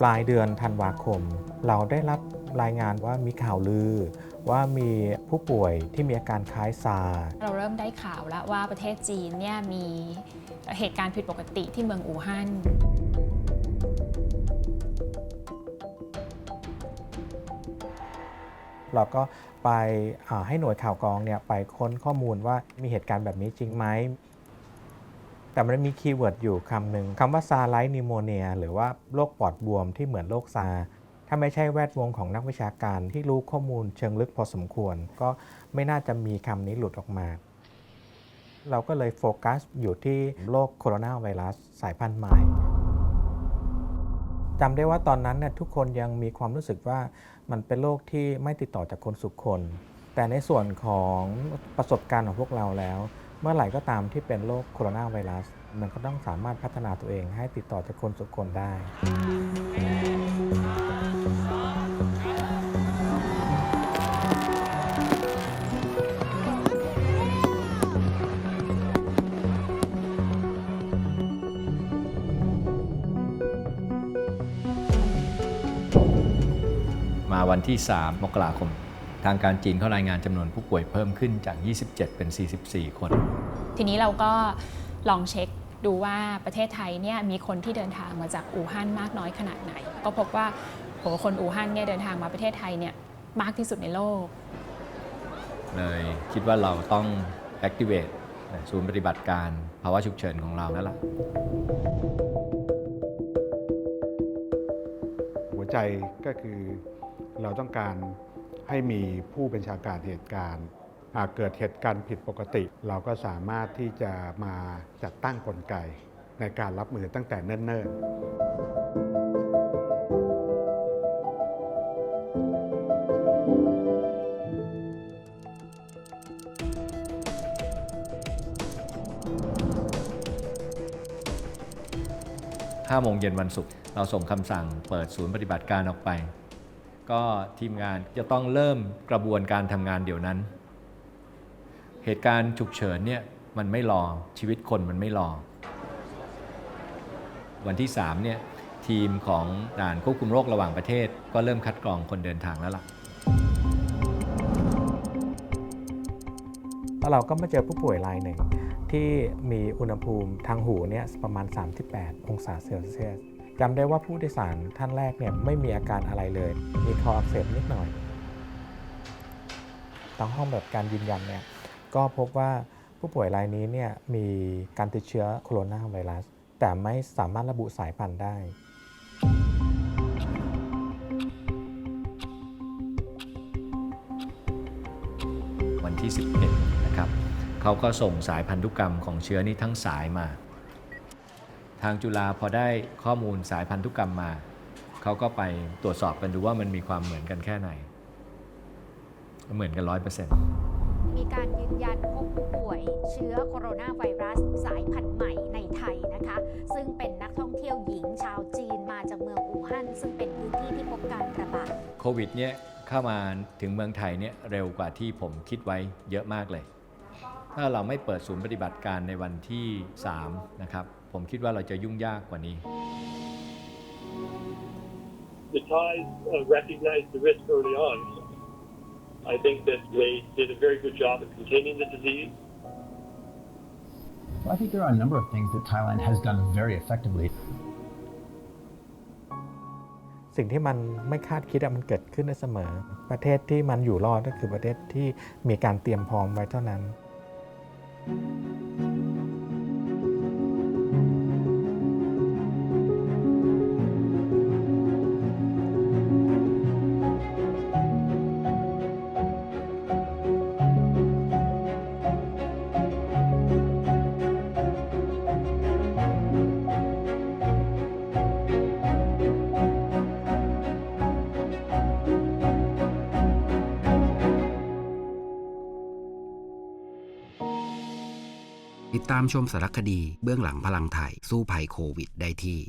ปลายเดือนธันวาคม เราได้รับรายงานว่ามีข่าวลือ ว่ามีผู้ป่วยที่มีอาการคล้ายซาร์เราเริ่มได้ข่าวแล้วว่าประเทศจีนเนี่ยมีเหตุการณ์ผิดปกติที่เมืองอู่ฮั่นเราก็ไปอ่าให้หน่วยข่าวกรองเนี่ยไปค้นข้อมูลว่ามีเหตุการณ์แบบนี้จริงไหม แต่มันมีคีย์เวิร์ดอยู่คำหนึ่งคำว่าซาไลท์นิโมเนียหรือว่าโรคปอดบวมที่เหมือนโรคซา ถ้าไม่ใช่แวดวงของนักวิชาการที่รู้ข้อมูลเชิงลึกพอสมควร ก็ไม่น่าจะมีคำนี้หลุดออกมา เราก็เลยโฟกัสอยู่ที่โรคโคโรนาไวรัสสายพันธุ์ใหม่จำได้ว่าตอนนั้นเนี่ยทุกคนยังมีความรู้สึกว่ามันเป็นโรคที่ไม่ติดต่อจากคนสู่คน แต่ในส่วนของประสบการณ์ของพวกเราแล้ว เมื่อไหร่ก็ตามที่เป็นโรคโคโรนาไวรัส มันก็ต้องสามารถพัฒนาตัวเองให้ติดต่อจากคนสู่คนได้ มาวันที่ 3 มกราคมางการจีนเขารายงานจำนวนผู้ป่วยเพิ่มขึ้นจาก 27 เป็น 44 คน ทีนี้เราก็ลองเช็คดูว่าประเทศไทยเนี่ยมีคนที่เดินทางมาจากอู่ฮั่นมากน้อยขนาดไหน ก็พบว่าโหคนอู่ฮั่นเนี่ยเดินทางมาประเทศไทยเนี่ยมากที่สุดในโลก เลยคิดว่าเราต้อง activate ศูนย์ปฏิบัติการภาวะฉุกเฉินของเราแล้วล่ะ หัวใจก็คือเราต้องการ ให้มีผู้บัญชาการเหตุการณ์หากเกิดเหตุการณ์ผิดปกติ เราก็สามารถที่จะมาจัดตั้งกลไกในการรับมือตั้งแต่เนิ่นๆ5โมงเย็นวันศุกร์เราส่งคำสั่งเปิดศูนย์ปฏิบัติการออกไป ก็ทีมงานจะต้องเริ่มกระบวนการทำงานเดี๋ยวนั้น เหตุการณ์ฉุกเฉินเนี่ยมันไม่รอชีวิตคนมันไม่รอ วันที่3เนี่ยทีมของด่านควบคุมโรคระหว่างประเทศ ก็เริ่มคัดกรองคนเดินทางแล้วล่ะแล้วเราก็มาเจอผู้ป่วยรายหนึ่งที่มีอุณหภูมิทางหูเนี่ยประมาณ 38 องศาเซลเซียส จำได้ว่าผู้โดยสารท่านแรกเนี่ยไม่มีอาการอะไรเลย มีคออักเสบนิดหน่อยทางห้องแบบการยืนยันเนี่ยก็พบว่าผู้ป่วยรายนี้เนี่ยมีการติดเชื้อโคโรนาไวรัส แต่ไม่สามารถระบุสายพันธุ์ได้ วันที่ 11 นะครับเขาก็ส่งสายพันธุกรรมของเชื้อนี้ทั้งสายมา ทางจุฬาพอได้ข้อมูลสายพันธุกรรมมา เขาก็ไปตรวจสอบกันดูว่ามันมีความเหมือนกันแค่ไหน เหมือนกันร้อยเปอร์เซ็นต์มีการยืนยันพบผู้ป่วยเชื้อโคโรนาไวรัสสายพันธุ์ใหม่ในไทยนะคะ ซึ่งเป็นนักท่องเที่ยวหญิงชาวจีนมาจากเมืองอู่ฮั่นซึ่งเป็นพื้นที่ที่พบการระบาดโควิดเนี่ยเข้ามาถึงเมืองไทยเนี่ยเร็วกว่าที่ผมคิดไว้เยอะมากเลย ถ้าเราไม่เปิดศูนย์ปฏิบัติการในวันที่ 3 นะครับ ผมคิดว่าเราจะยุ่งยากกว่านี้ the Thais uh, recognized the risk early on. I think that they did a very good job of containing the disease. Well, I think there are a number of things that Thailand has done very effectively. สิ่งที่มันไม่คาดคิดอะมันเกิดขึ้นได้เสมอ ประเทศที่มันอยู่รอดก็คือประเทศที่มีการเตรียมพร้อมไว้เท่านั้น ติดตามชมสารคดีเบื้องหลังพลังไทยสู้ภัยโควิดได้ที่